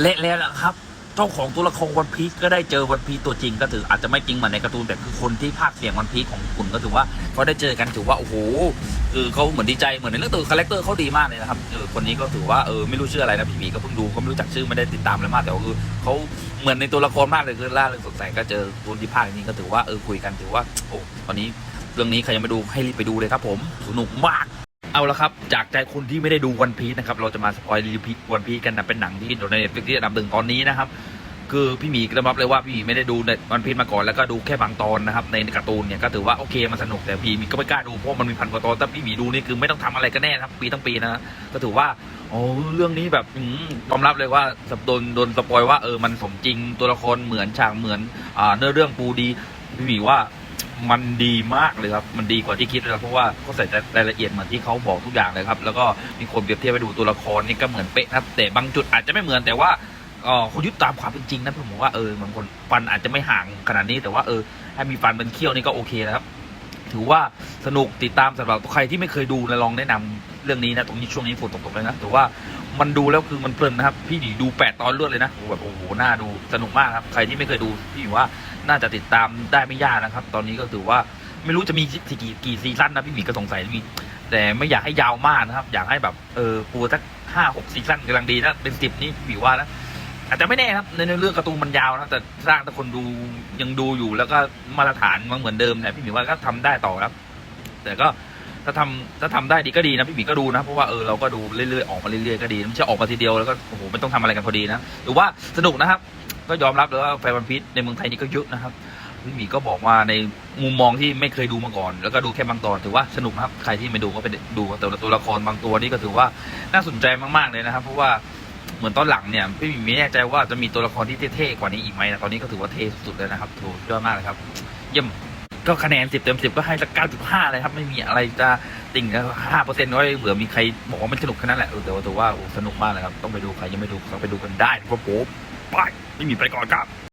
เละแล้วล่ะครับเจ้าของตัวละครวันพีชก็ได้เจอวันพีชตัวจริงก็ถืออาจจะไม่จริงเหมือนในการ์ตูนแต่คือคนที่ภาคเสียงวันพีชของญี่ปุ่นก็ถือว่าเขาได้เจอกันถือว่าโอ้โหคือเขาเหมือนดีใจเหมือนในเรื่องตัวคาแรคเตอร์เขาดีมากเลยนะครับเออคนนี้ก็ถือว่าเออไม่รู้ชื่ออะไรนะพี่หมีก็เพิ่งดูก็ไม่รู้จักชื่อไม่ได้ติดตามเลยมากแต่ว่าคือเขาเหมือนในตัวละครมากเลยคือล่าเริงสดใสก็เจอตัวที่ภาคนี้ก็ถือว่าเออคุยกันถือว่าโอ้ตอนนี้เรื่องนี้ใครยังไม่ดูให้รีบไปดูเลยครับผมสนุกมาก เอาละครับ จากใจคนที่ไม่ได้ดูวันพีชนะครับ เราจะมาสปอยรีวิววันพีชกันนะเป็นหนังที่อยู่ในเน็ตฟลิกที่อันดับหนึ่งตอนนี้นะครับ คือพี่หมียอมรับเลยว่าพี่หมีไม่ได้ดูในวันพีชมาก่อนแล้วก็ดูแค่บางตอนนะครับ ในการ์ตูนเนี่ยก็ถือว่าโอเคมันสนุกแต่พี่หมีก็ไม่กล้าดูเพราะมันมีพันกว่าตอนแต่พี่หมีดูนี่คือไม่ต้องทำอะไรก็แน่ครับปีตั้งปีนะก็ถือว่าโอ้เรื่องนี้แบบยอมรับเลยว่าโดนโดนสปอยว่าเออมันสมจริงตัวละครเหมือนฉากเหมือนอ่าเนื้อเรื่องปูดีพี่หมีว่า มันดีมากเลยครับ มันดีกว่าที่คิดเลยเพราะว่าเขาใส่รายละเอียดเหมือนที่เขาบอกทุกอย่างเลยครับ แล้วก็มีคนเปรียบเทียบไปดูตัวละครนี่ก็เหมือนเป๊ะนะแต่บางจุดอาจจะไม่เหมือนแต่ว่าเออเขายึดตามความเป็นจริงนะผมว่าเออบางคนฟันอาจจะไม่ห่างขนาดนี้แต่ว่าเออให้มีฟันเป็นเขี้ยวนี่ก็โอเคนะครับ ถือว่าสนุกติดตามสำหรับใครที่ไม่เคยดูนะลองแนะนำเรื่องนี้นะตรงนี้ช่วงนี้ฝนตกๆเลยนะแต่ว่ามันดูแล้วคือมันเพลินนะครับ พี่หนีดูแปดตอนรวดเลยนะแบบโอ้โหน่าดูสนุกมากครับ ใครที่ไม่เคยดูพี่หนีว่า น่าจะติดตามได้ไม่ยากนะครับ ตอนนี้ก็ถือว่าไม่รู้จะมีกี่กี่ซีซั่นนะพี่หมีก็สงสัยมีแต่ไม่อยากให้ยาวมากนะครับ อยากให้แบบเออปูสักห้าหกซีซั่นกำลังดีนะเป็นสิบนี่พี่หมีว่านะอาจจะไม่แน่ครับในเรื่องการ์ตูนมันยาวนะแต่สร้างแต่คนดูยังดูอยู่แล้วก็มาตรฐานมันเหมือนเดิมเนี่ยพี่หมีว่าก็ทำได้ต่อครับ แต่ก็ถ้าทำถ้าทำได้ดีก็ดีนะพี่หมีก็ดูนะเพราะว่าเออเราก็ดูเรื่อยๆออกมาเรื่อยๆก็ดีไม่ใช่ออกมาทีเดียวแล้วก็โอ้โหไม่ต้องทำอะไรกันพอดีนะหรือว่าสนุกนะครับ ก็ยอมรับเลยว่าแฟนวันพีชในเมืองไทยนี่ก็เยอะนะครับพี่หมีก็บอกว่าในมุมมองที่ไม่เคยดูมาก่อน แล้วก็ดูแค่บางตอนถือว่าสนุกนะครับใครที่ไม่ดูก็ไปดูแต่ตัวละครบางตัวนี่ก็ถือว่าน่าสนใจมากๆเลยนะครับ เพราะว่าเหมือนตอนหลังเนี่ยพี่หมีไม่แน่ใจว่าจะมีตัวละครที่เท่ๆกว่านี้อีกไหมนะตอนนี้ก็ถือว่าเท่สุดๆเลยนะครับถูกยอดมากเลยครับ เยี่ยมก็คะแนนสิบเต็มสิบก็ให้สักเก้าจุดห้าเลยครับ ไม่มีอะไรจะติ่งห้าเปอร์เซ็นต์ไว้เผื่อมีใครบอกว่ามันสนุกแค่นั้นแหละเออแต่ว่าถือว่าสนุกมากเลยครับต้องไปดูใครยังไม่ดูก็ไปดูกันได้ครับผมไป ไม่มีไปก่อนครับ